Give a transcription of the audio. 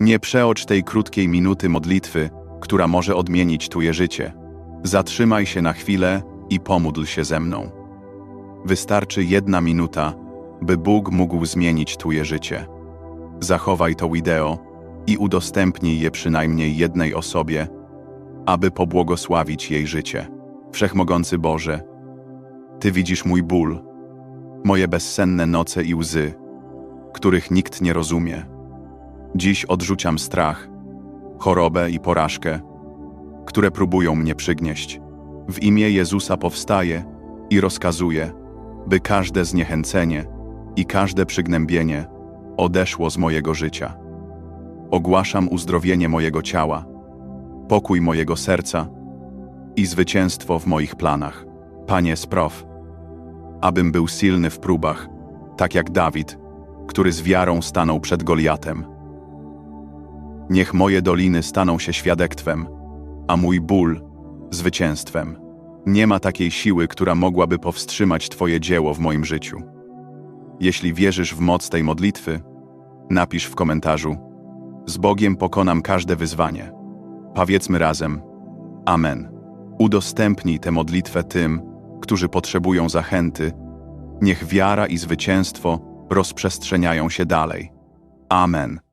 Nie przeocz tej krótkiej minuty modlitwy, która może odmienić Twoje życie. Zatrzymaj się na chwilę i pomódl się ze mną. Wystarczy jedna minuta, by Bóg mógł zmienić Twoje życie. Zachowaj to wideo i udostępnij je przynajmniej jednej osobie, aby pobłogosławić jej życie. Wszechmogący Boże, Ty widzisz mój ból, moje bezsenne noce i łzy, których nikt nie rozumie. Dziś odrzuciam strach, chorobę i porażkę, które próbują mnie przygnieść. W imię Jezusa powstaję i rozkazuję, by każde zniechęcenie i każde przygnębienie odeszło z mojego życia. Ogłaszam uzdrowienie mojego ciała, pokój mojego serca i zwycięstwo w moich planach. Panie, spraw, abym był silny w próbach, tak jak Dawid, który z wiarą stanął przed Goliatem. Niech moje doliny staną się świadectwem, a mój ból zwycięstwem. Nie ma takiej siły, która mogłaby powstrzymać Twoje dzieło w moim życiu. Jeśli wierzysz w moc tej modlitwy, napisz w komentarzu: Z Bogiem pokonam każde wyzwanie. Powiedzmy razem: Amen. Udostępnij tę modlitwę tym, którzy potrzebują zachęty. Niech wiara i zwycięstwo rozprzestrzeniają się dalej. Amen.